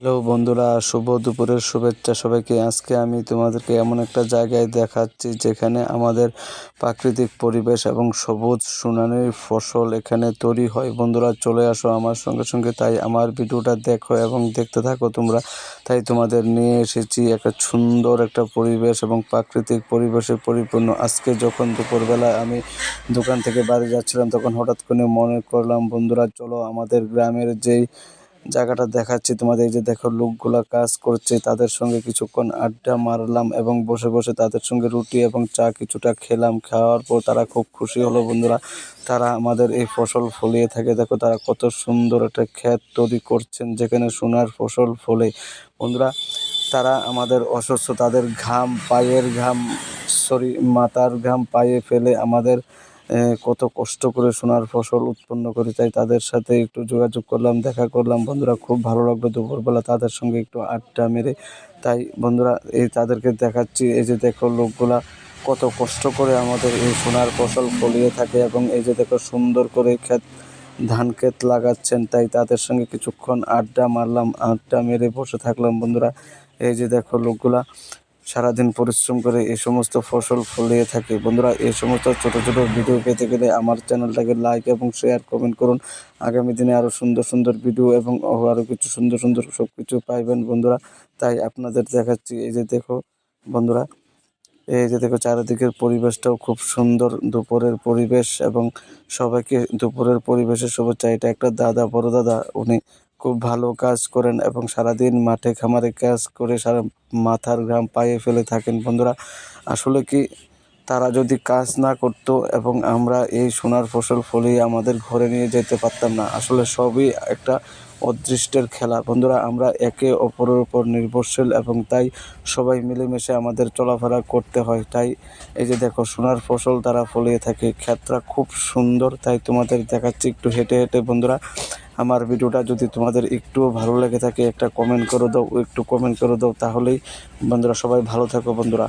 Hello বন্ধুরা, শুভ দুপুরের শুভেচ্ছা সবাইকে। আজকে আমি তোমাদেরকে এমন একটা জায়গায় দেখাচ্ছি যেখানে আমাদের প্রাকৃতিক পরিবেশ এবং সবুজ সুনানির ফসল এখানে তৈরি হয়। বন্ধুরা, চলে আসো আমার সঙ্গে সঙ্গে। তাই আমার ভিডিওটা দেখো এবং দেখতে থাকো তোমরা। তাই তোমাদের নিয়ে এসেছি একটা সুন্দর একটা পরিবেশ এবং প্রাকৃতিক পরিবেশে পরিপূর্ণ। আজকে যখন দুপুরবেলায় আমি দোকান থেকে বাড়ি যাচ্ছিলাম, তখন হঠাৎ করে মনে করলাম, বন্ধুরা, চলো আমাদের গ্রামের যেই জায়গাটা দেখাচ্ছি। তোমাদের যে দেখো, লোকগুলা কাজ করছে, তাদের সঙ্গে কিছুক্ষণ আড্ডা মারলাম এবং বসে বসে তাদের সঙ্গে রুটি এবং চা কিছুটা খেলাম। খাওয়ার পর তারা খুব খুশি হলো বন্ধুরা। তারা আমাদের এই ফসল ফলিয়ে থাকে। দেখো, তারা কত সুন্দর একটা ক্ষেত তৈরি করছেন যেখানে সোনার ফসল ফলে। বন্ধুরা, তারা আমাদের অসুস্থ, তাদের ঘাম, পায়ের ঘাম, সরি, মাথার ঘাম পায়ে ফেলে আমাদের কত কষ্ট করে সোনার ফসল উৎপন্ন করি তাই তাদের সাথে একটু যোগাযোগ করলাম, দেখা করলাম। বন্ধুরা, খুব ভালো লাগল দুপুরবেলা তাদের সঙ্গে একটু আড্ডা মেরে। তাই বন্ধুরা এই তাদেরকে দেখাচ্ছি, এই যে দেখো লোকগুলা কত কষ্ট করে আমাদের এই সোনার ফসল ফলিয়ে থাকে এবং এই যে দেখো সুন্দর করে ক্ষেত, ধান ক্ষেত লাগাচ্ছেন। তাই তাদের সঙ্গে কিছুক্ষণ আড্ডা মারলাম, আড্ডা মেরে বসে থাকলাম বন্ধুরা। এই যে দেখো লোকগুলা সারাদিন পরিশ্রম করে এই সমস্ত ফসল ফলিয়ে থাকে। বন্ধুরা এই সমস্ত ছোটো ছোটো ভিডিও পেতে গেলে আমার চ্যানেলটাকে লাইক এবং শেয়ার কমেন্ট করুন। আগামী দিনে আরও সুন্দর সুন্দর ভিডিও এবং আরও কিছু সুন্দর সুন্দর সব কিছু পাইবেন বন্ধুরা। তাই আপনাদের দেখাচ্ছি, এই যে দেখো বন্ধুরা, এই যে দেখো চারিদিকের পরিবেশটাও খুব সুন্দর, দুপুরের পরিবেশ এবং সবাইকে দুপুরের পরিবেশের শুভেচ্ছা। এটা একটা দাদা, বড় দাদা, উনি খুব ভালো কাজ করেন এবং সারাদিন মাঠে খামারে কাজ করে সারা মাথার ঘাম পায়ে ফেলে থাকেন। বন্ধুরা, আসলে কি তারা যদি কাজ না করতো এবং আমরা এই সোনার ফসল ফলিয়ে আমাদের ঘরে নিয়ে যেতে পারতাম না, আসলে সবই একটা অদৃষ্টের খেলা। বন্ধুরা, আমরা একে অপরের উপর নির্ভরশীল এবং তাই সবাই মিলেমিশে আমাদের চলাফেরা করতে হয়। তাই এই যে দেখো, সোনার ফসল তারা ফলিয়ে থাকে, ক্ষেতটা খুব সুন্দর। তাই তোমাদের দেখাচ্ছি একটু হেঁটে হেঁটে। বন্ধুরা আমার ভিডিওটা যদি তোমাদের একটুও ভালো লেগে থাকে, একটা কমেন্ট করে দাও, একটু কমেন্ট করে দাও, তাহলেই বন্ধুরা সবাই ভালো থাকো বন্ধুরা।